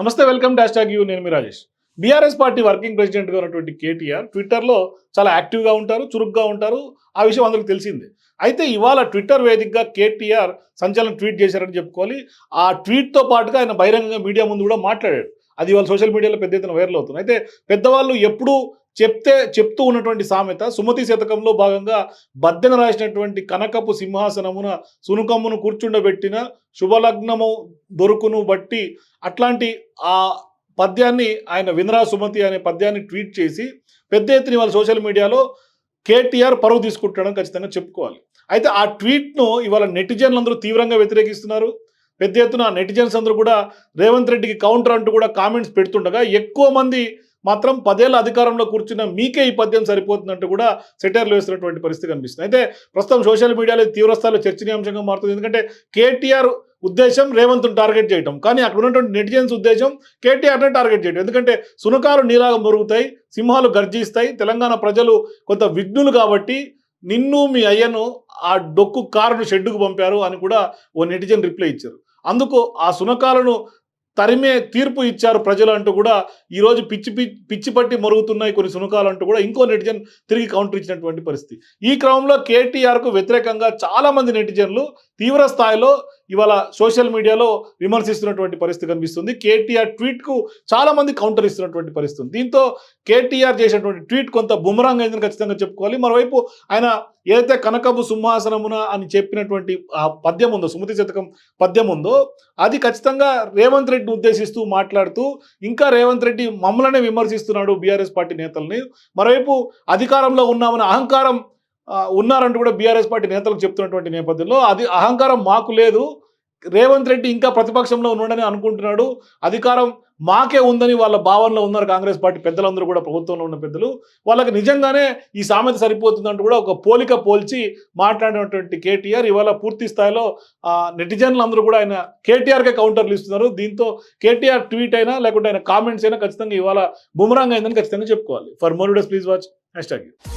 నమస్తే welcome dash tag you. నేను మీ రాజేష్. బీఆర్ఎస్ పార్టీ వర్కింగ్ ప్రెసిడెంట్గా ఉన్నటువంటి కేటీఆర్ ట్విట్టర్లో చాలా యాక్టివ్గా ఉంటారు చురుగ్గా ఉంటారు. ఆ విషయం అందరికి తెలిసిందే. అయితే ఇవాళ ట్విట్టర్ వేదికగా కేటీఆర్ సంచలనం ట్వీట్ చేశారని చెప్పుకోవాలి. ఆ ట్వీట్తో పాటుగా ఆయన బహిరంగంగా మీడియా ముందు కూడా మాట్లాడాడు అది ఇవాళ సోషల్ మీడియాలో పెద్ద ఎత్తున వైరల్ అవుతుంది. అయితే పెద్దవాళ్ళు ఎప్పుడూ చెప్తే చెప్తూ ఉన్నటువంటి సామెత సుమతి శతకంలో భాగంగా బద్దెన రాసినటువంటి కనకపు సింహాసనమున సునుకమ్మును కూర్చుండబెట్టిన శుభలగ్నము దొరుకును బట్టి అట్లాంటి ఆ పద్యాన్ని ఆయన వినరా సుమతి అనే పద్యాన్ని ట్వీట్ చేసి పెద్ద ఎత్తున ఇవాళ సోషల్ మీడియాలో కేటీఆర్ పరువు తీసుకుంటాడని ఖచ్చితంగా చెప్పుకోవాలి. అయితే ఆ ట్వీట్ను ఇవాళ నెటిజన్లు అందరూ తీవ్రంగా వ్యతిరేకిస్తున్నారు. పెద్ద ఎత్తున నెటిజన్స్ అందరూ కూడా రేవంత్ రెడ్డికి కౌంటర్ అంటూ కూడా కామెంట్స్ పెడుతుండగా ఎక్కువ మంది మాత్రం పదేళ్ళ అధికారంలో కూర్చున్న మీకే ఈ పద్యం సరిపోతుందంటూ కూడా సెటైర్లు వేస్తున్నటువంటి పరిస్థితి కనిపిస్తుంది. అయితే ప్రస్తుతం సోషల్ మీడియాలో తీవ్రస్థాయిలో చర్చనీయాంశంగా మారుతుంది. ఎందుకంటే కేటీఆర్ ఉద్దేశం రేవంత్ను టార్గెట్ చేయడం కానీ అక్కడ ఉన్నటువంటి నెటిజన్స్ ఉద్దేశం కేటీఆర్నే టార్గెట్ చేయడం ఎందుకంటే సునకాలు నీలాగా మురుగుతాయి సింహాలు గర్జిస్తాయి. తెలంగాణ ప్రజలు కొంత విఘ్నులు కాబట్టి నిన్ను మీ అయ్యను ఆ డొక్కు కారును షెడ్డుకు పంపారు అని కూడా ఓ నెటిజన్ రిప్లై ఇచ్చారు. అందుకు ఆ సునకాలను తరిమే తీర్పు ఇచ్చారు ప్రజలు అంటూ కూడా ఈరోజు పిచ్చి పిచ్చి పట్టి మరుగుతున్నాయి కొన్ని సునకాలు అంటూ కూడా ఇంకో నెటిజన్ తిరిగి కౌంటర్ ఇచ్చినటువంటి పరిస్థితి. ఈ క్రమంలో కేటీఆర్కు వ్యతిరేకంగా చాలామంది నెటిజన్లు తీవ్ర స్థాయిలో ఇవాళ సోషల్ మీడియాలో విమర్శిస్తున్నటువంటి పరిస్థితి కనిపిస్తుంది. కేటీఆర్ ట్వీట్కు చాలామంది కౌంటర్ ఇస్తున్నటువంటి పరిస్థితి ఉంది. దీంతో కేటీఆర్ చేసినటువంటి ట్వీట్ కొంత బుమరాంగ్ అయిందని ఖచ్చితంగా చెప్పుకోవాలి? మరోవైపు ఆయన ఏదైతే కనకపు సింహాసనమున అని చెప్పినటువంటి ఆ పద్యం ఉందో సుమతి శతకం పద్యం ఉందో అది ఖచ్చితంగా రేవంత్ రెడ్డిని ఉద్దేశిస్తూ మాట్లాడుతూ ఇంకా రేవంత్ రెడ్డి మమ్మల్నే విమర్శిస్తున్నాడు బీఆర్ఎస్ పార్టీ నేతల్ని. మరోవైపు అధికారంలో ఉన్నామని అహంకారం ఉన్నారంటూ కూడా బీఆర్ఎస్ పార్టీ నేతలకు చెప్తున్నటువంటి నేపథ్యంలో అది అహంకారం మాకు లేదు. రేవంత్ రెడ్డి ఇంకా ప్రతిపక్షంలో ఉన్నాడని అనుకుంటున్నాడు. అధికారం మాకే ఉందని వాళ్ళ భావనలో ఉన్నారు కాంగ్రెస్ పార్టీ పెద్దలందరూ కూడా ప్రభుత్వంలో ఉన్న పెద్దలు. వాళ్ళకి నిజంగానే ఈ సామెత సరిపోతుందంటూ కూడా ఒక పోలిక పోల్చి మాట్లాడినటువంటి కేటీఆర్ ఇవాళ పూర్తి స్థాయిలో నెటిజన్లు అందరూ కూడా ఆయన కేటీఆర్కే కౌంటర్లు ఇస్తున్నారు. దీంతో కేటీఆర్ ట్వీట్ అయినా లేకుంటే ఆయన కామెంట్స్ అయినా ఖచ్చితంగా ఇవాళ బుమరాంగ్ అయిందని ఖచ్చితంగా చెప్పుకోవాలి. ఫర్ మోర్ డస్ ప్లీజ్ వాచ్. Hash tag